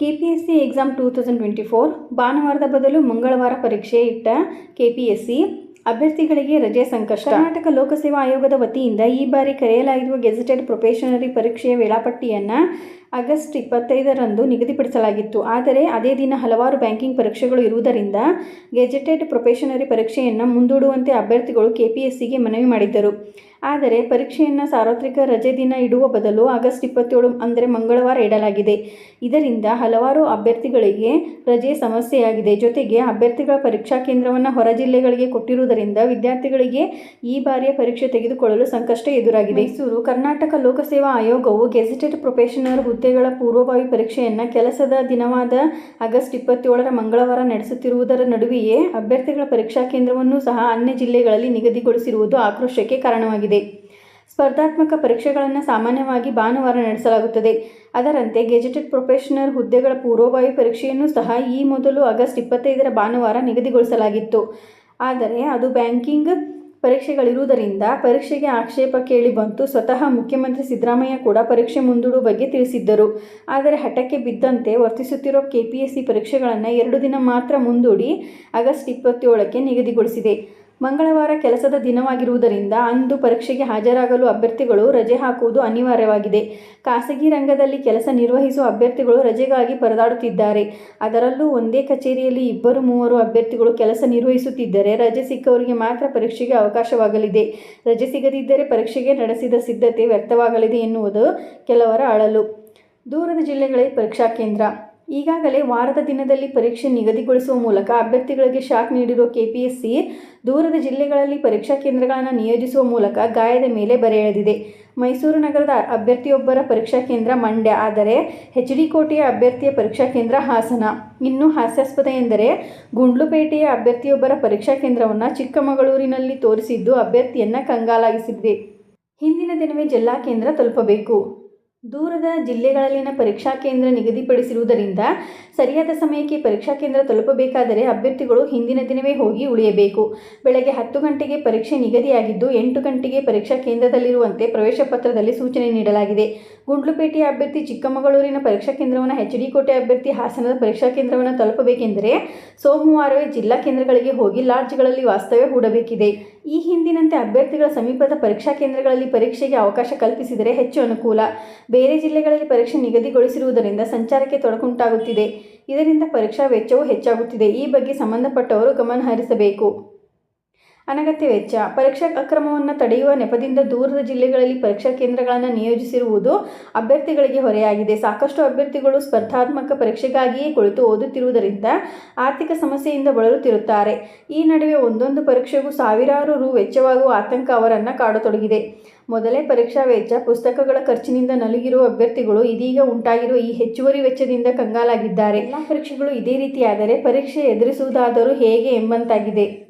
KPSC exam two thousand twenty four ಭಾನುವಾರದ ಬದಲು ಮಂಗಳವಾರ ಪರೀಕ್ಷೆ ಇಟ್ಟ ಕೆಪಿಎಸ್ಸಿ ಅಭ್ಯರ್ಥಿಗಳಿಗೆ ರಜೆ ಸಂಕಷ್ಟ. ಕರ್ನಾಟಕ ಲೋಕಸೇವಾ ಆಯೋಗದ ವತಿಯಿಂದ ಈ ಬಾರಿ ಕರೆಯಲಾಗಿರುವ ಗೆಜೆಟೆಡ್ ಪ್ರೊಫೆಷನರಿ ಪರೀಕ್ಷೆಯ ವೇಳಾಪಟ್ಟಿಯನ್ನು ಆಗಸ್ಟ್ ಇಪ್ಪತ್ತೈದರಂದು ನಿಗದಿಪಡಿಸಲಾಗಿತ್ತು. ಆದರೆ ಅದೇ ದಿನ ಹಲವಾರು ಬ್ಯಾಂಕಿಂಗ್ ಪರೀಕ್ಷೆಗಳು ಇರುವುದರಿಂದ ಗೆಜೆಟೆಡ್ ಪ್ರೊಫೆಷನರಿ ಪರೀಕ್ಷೆಯನ್ನು ಮುಂದೂಡುವಂತೆ ಅಭ್ಯರ್ಥಿಗಳು ಕೆಪಿಎಸ್ಸಿಗೆ ಮನವಿ ಮಾಡಿದ್ದರು. ಆದರೆ ಪರೀಕ್ಷೆಯನ್ನು ಸಾರ್ವತ್ರಿಕ ರಜೆ ದಿನ ಇಡುವ ಬದಲು ಆಗಸ್ಟ್ ಇಪ್ಪತ್ತೇಳು ಅಂದರೆ ಮಂಗಳವಾರ ಇಡಲಾಗಿದೆ. ಇದರಿಂದ ಹಲವಾರು ಅಭ್ಯರ್ಥಿಗಳಿಗೆ ರಜೆ ಸಮಸ್ಯೆಯಾಗಿದೆ. ಜೊತೆಗೆ ಅಭ್ಯರ್ಥಿಗಳ ಪರೀಕ್ಷಾ ಕೇಂದ್ರವನ್ನು ಹೊರ ಜಿಲ್ಲೆಗಳಿಗೆ ಕೊಟ್ಟಿರುವುದರಿಂದ ವಿದ್ಯಾರ್ಥಿಗಳಿಗೆ ಈ ಬಾರಿಯ ಪರೀಕ್ಷೆ ತೆಗೆದುಕೊಳ್ಳಲು ಸಂಕಷ್ಟ ಎದುರಾಗಿದೆ. ಮೈಸೂರು ಕರ್ನಾಟಕ ಲೋಕಸೇವಾ ಆಯೋಗವು ಗೆಜೆಟೆಡ್ ಪ್ರೊಫೆಷನರ್ ಹುದ್ದೆಗಳ ಪೂರ್ವಭಾವಿ ಪರೀಕ್ಷೆಯನ್ನು ಕೆಲಸದ ದಿನವಾದ ಆಗಸ್ಟ್ ಇಪ್ಪತ್ತೇಳರ ಮಂಗಳವಾರ ನಡೆಸುತ್ತಿರುವುದರ ನಡುವೆಯೇ ಅಭ್ಯರ್ಥಿಗಳ ಪರೀಕ್ಷಾ ಕೇಂದ್ರವನ್ನು ಸಹ ಅನ್ಯ ಜಿಲ್ಲೆಗಳಲ್ಲಿ ನಿಗದಿಗೊಳಿಸಿರುವುದು ಆಕ್ರೋಶಕ್ಕೆ ಕಾರಣವಾಗಿದೆ. ಸ್ಪರ್ಧಾತ್ಮಕ ಪರೀಕ್ಷೆಗಳನ್ನು ಸಾಮಾನ್ಯವಾಗಿ ಭಾನುವಾರ ನಡೆಸಲಾಗುತ್ತದೆ. ಅದರಂತೆ ಗೆಜೆಟೆಡ್ ಪ್ರೊಫೆಷನರ್ ಹುದ್ದೆಗಳ ಪೂರ್ವಭಾವಿ ಪರೀಕ್ಷೆಯನ್ನು ಸಹ ಈ ಮೊದಲು ಆಗಸ್ಟ್ ಇಪ್ಪತ್ತೈದರ ಭಾನುವಾರ ನಿಗದಿಗೊಳಿಸಲಾಗಿತ್ತು. ಆದರೆ ಅದು ಬ್ಯಾಂಕಿಂಗ್ ಪರೀಕ್ಷೆಗಳಿರುವುದರಿಂದ ಪರೀಕ್ಷೆಗೆ ಆಕ್ಷೇಪ ಕೇಳಿ ಬಂತು. ಸ್ವತಃ ಮುಖ್ಯಮಂತ್ರಿ ಸಿದ್ದರಾಮಯ್ಯ ಕೂಡ ಪರೀಕ್ಷೆ ಮುಂದೂಡುವ ಬಗ್ಗೆ ತಿಳಿಸಿದ್ದರು. ಆದರೆ ಹಠಕ್ಕೆ ಬಿದ್ದಂತೆ ವರ್ತಿಸುತ್ತಿರುವ ಕೆಪಿಎಸ್ಸಿ ಪರೀಕ್ಷೆಗಳನ್ನು ಎರಡು ದಿನ ಮಾತ್ರ ಮುಂದೂಡಿ ಆಗಸ್ಟ್ ಇಪ್ಪತ್ತೇಳಕ್ಕೆ ನಿಗದಿಗೊಳಿಸಿದೆ. ಮಂಗಳವಾರ ಕೆಲಸದ ದಿನವಾಗಿರುವುದರಿಂದ ಅಂದು ಪರೀಕ್ಷೆಗೆ ಹಾಜರಾಗಲು ಅಭ್ಯರ್ಥಿಗಳು ರಜೆ ಹಾಕುವುದು ಅನಿವಾರ್ಯವಾಗಿದೆ. ಖಾಸಗಿ ರಂಗದಲ್ಲಿ ಕೆಲಸ ನಿರ್ವಹಿಸುವ ಅಭ್ಯರ್ಥಿಗಳು ರಜೆಗಾಗಿ ಪರದಾಡುತ್ತಿದ್ದಾರೆ. ಅದರಲ್ಲೂ ಒಂದೇ ಕಚೇರಿಯಲ್ಲಿ ಇಬ್ಬರು ಮೂವರು ಅಭ್ಯರ್ಥಿಗಳು ಕೆಲಸ ನಿರ್ವಹಿಸುತ್ತಿದ್ದರೆ ರಜೆ ಸಿಕ್ಕವರಿಗೆ ಮಾತ್ರ ಪರೀಕ್ಷೆಗೆ ಅವಕಾಶವಾಗಲಿದೆ. ರಜೆ ಸಿಗದಿದ್ದರೆ ಪರೀಕ್ಷೆಗೆ ನಡೆಸಿದ ಸಿದ್ಧತೆ ವ್ಯರ್ಥವಾಗಲಿದೆ ಎನ್ನುವುದು ಕೆಲವರ ಅಳಲು. ದೂರದ ಜಿಲ್ಲೆಗಳಲ್ಲಿ ಪರೀಕ್ಷಾ ಕೇಂದ್ರ. ಈಗಾಗಲೇ ವಾರದ ದಿನದಲ್ಲಿ ಪರೀಕ್ಷೆ ನಿಗದಿಗೊಳಿಸುವ ಮೂಲಕ ಅಭ್ಯರ್ಥಿಗಳಿಗೆ ಶಾಕ್ ನೀಡಿರುವ ಕೆಪಿಎಸ್ಸಿ ದೂರದ ಜಿಲ್ಲೆಗಳಲ್ಲಿ ಪರೀಕ್ಷಾ ಕೇಂದ್ರಗಳನ್ನು ನಿಯೋಜಿಸುವ ಮೂಲಕ ಗಾಯದ ಮೇಲೆ ಬರೆ ಎಳೆದಿದೆ. ಮೈಸೂರು ನಗರದ ಅಭ್ಯರ್ಥಿಯೊಬ್ಬರ ಪರೀಕ್ಷಾ ಕೇಂದ್ರ ಮಂಡ್ಯ, ಆದರೆ ಎಚ್ ಡಿ ಕೋಟೆಯ ಅಭ್ಯರ್ಥಿಯ ಪರೀಕ್ಷಾ ಕೇಂದ್ರ ಹಾಸನ. ಇನ್ನು ಹಾಸ್ಯಾಸ್ಪದ ಎಂದರೆ ಗುಂಡ್ಲುಪೇಟೆಯ ಅಭ್ಯರ್ಥಿಯೊಬ್ಬರ ಪರೀಕ್ಷಾ ಕೇಂದ್ರವನ್ನು ಚಿಕ್ಕಮಗಳೂರಿನಲ್ಲಿ ತೋರಿಸಿದ್ದು ಅಭ್ಯರ್ಥಿಯನ್ನು ಕಂಗಾಲಾಗಿಸಿದೆ. ಹಿಂದಿನ ದಿನವೇ ಜಿಲ್ಲಾ ಕೇಂದ್ರ ತಲುಪಬೇಕು. ದೂರದ ಜಿಲ್ಲೆಗಳಲ್ಲಿನ ಪರೀಕ್ಷಾ ಕೇಂದ್ರ ನಿಗದಿಪಡಿಸಿರುವುದರಿಂದ ಸರಿಯಾದ ಸಮಯಕ್ಕೆ ಪರೀಕ್ಷಾ ಕೇಂದ್ರ ತಲುಪಬೇಕಾದರೆ ಅಭ್ಯರ್ಥಿಗಳು ಹಿಂದಿನ ದಿನವೇ ಹೋಗಿ ಉಳಿಯಬೇಕು. ಬೆಳಗ್ಗೆ ಹತ್ತು ಗಂಟೆಗೆ ಪರೀಕ್ಷೆ ನಿಗದಿಯಾಗಿದ್ದು ಎಂಟು ಗಂಟೆಗೆ ಪರೀಕ್ಷಾ ಕೇಂದ್ರದಲ್ಲಿರುವಂತೆ ಪ್ರವೇಶ ಪತ್ರದಲ್ಲಿ ಸೂಚನೆ ನೀಡಲಾಗಿದೆ. ಗುಂಡ್ಲುಪೇಟೆಯ ಅಭ್ಯರ್ಥಿ ಚಿಕ್ಕಮಗಳೂರಿನ ಪರೀಕ್ಷಾ ಕೇಂದ್ರವನ್ನು ಎಚ್ ಡಿ ಕೋಟೆ ಅಭ್ಯರ್ಥಿ ಹಾಸನದ ಪರೀಕ್ಷಾ ಕೇಂದ್ರವನ್ನು ತಲುಪಬೇಕೆಂದರೆ ಸೋಮವಾರವೇ ಜಿಲ್ಲಾ ಕೇಂದ್ರಗಳಿಗೆ ಹೋಗಿ ಲಾಡ್ಜ್ಗಳಲ್ಲಿ ವಾಸ್ತವ್ಯ ಹೂಡಬೇಕಿದೆ. ಈ ಹಿಂದಿನಂತೆ ಅಭ್ಯರ್ಥಿಗಳ ಸಮೀಪದ ಪರೀಕ್ಷಾ ಕೇಂದ್ರಗಳಲ್ಲಿ ಪರೀಕ್ಷೆಗೆ ಅವಕಾಶ ಕಲ್ಪಿಸಿದರೆ ಹೆಚ್ಚು ಅನುಕೂಲ. ಬೇರೆ ಜಿಲ್ಲೆಗಳಲ್ಲಿ ಪರೀಕ್ಷೆ ನಿಗದಿಗೊಳಿಸಿರುವುದರಿಂದ ಸಂಚಾರಕ್ಕೆ ತೊಡಕುಂಟಾಗುತ್ತಿದೆ. ಇದರಿಂದ ಪರೀಕ್ಷಾ ವೆಚ್ಚವೂ ಹೆಚ್ಚಾಗುತ್ತಿದೆ. ಈ ಬಗ್ಗೆ ಸಂಬಂಧಪಟ್ಟವರು ಗಮನ ಹರಿಸಬೇಕು ಅನಗತ್ಯ ವೆಚ್ಚ. ಪರೀಕ್ಷಾ ಅಕ್ರಮವನ್ನು ತಡೆಯುವ ನೆಪದಿಂದ ದೂರದ ಜಿಲ್ಲೆಗಳಲ್ಲಿ ಪರೀಕ್ಷಾ ಕೇಂದ್ರಗಳನ್ನು ನಿಯೋಜಿಸಿರುವುದು ಅಭ್ಯರ್ಥಿಗಳಿಗೆ ಹೊರೆಯಾಗಿದೆ. ಸಾಕಷ್ಟು ಅಭ್ಯರ್ಥಿಗಳು ಸ್ಪರ್ಧಾತ್ಮಕ ಪರೀಕ್ಷೆಗಾಗಿಯೇ ಕುಳಿತು ಓದುತ್ತಿರುವುದರಿಂದ ಆರ್ಥಿಕ ಸಮಸ್ಯೆಯಿಂದ ಬಳಲುತ್ತಿರುತ್ತಾರೆ. ಈ ನಡುವೆ ಒಂದೊಂದು ಪರೀಕ್ಷೆಗೂ ಸಾವಿರಾರು ರು ವೆಚ್ಚವಾಗುವ ಆತಂಕ ಅವರನ್ನು ಕಾಡತೊಡಗಿದೆ. ಮೊದಲೇ ಪರೀಕ್ಷಾ ವೆಚ್ಚ ಪುಸ್ತಕಗಳ ಖರ್ಚಿನಿಂದ ನಲುಗಿರುವ ಅಭ್ಯರ್ಥಿಗಳು ಇದೀಗ ಉಂಟಾಗಿರುವ ಈ ಹೆಚ್ಚುವರಿ ವೆಚ್ಚದಿಂದ ಕಂಗಾಲಾಗಿದ್ದಾರೆ. ಎಲ್ಲ ಪರೀಕ್ಷೆಗಳು ಇದೇ ರೀತಿಯಾದರೆ ಪರೀಕ್ಷೆ ಎದುರಿಸುವುದಾದರೂ ಹೇಗೆ ಎಂಬಂತಾಗಿದೆ.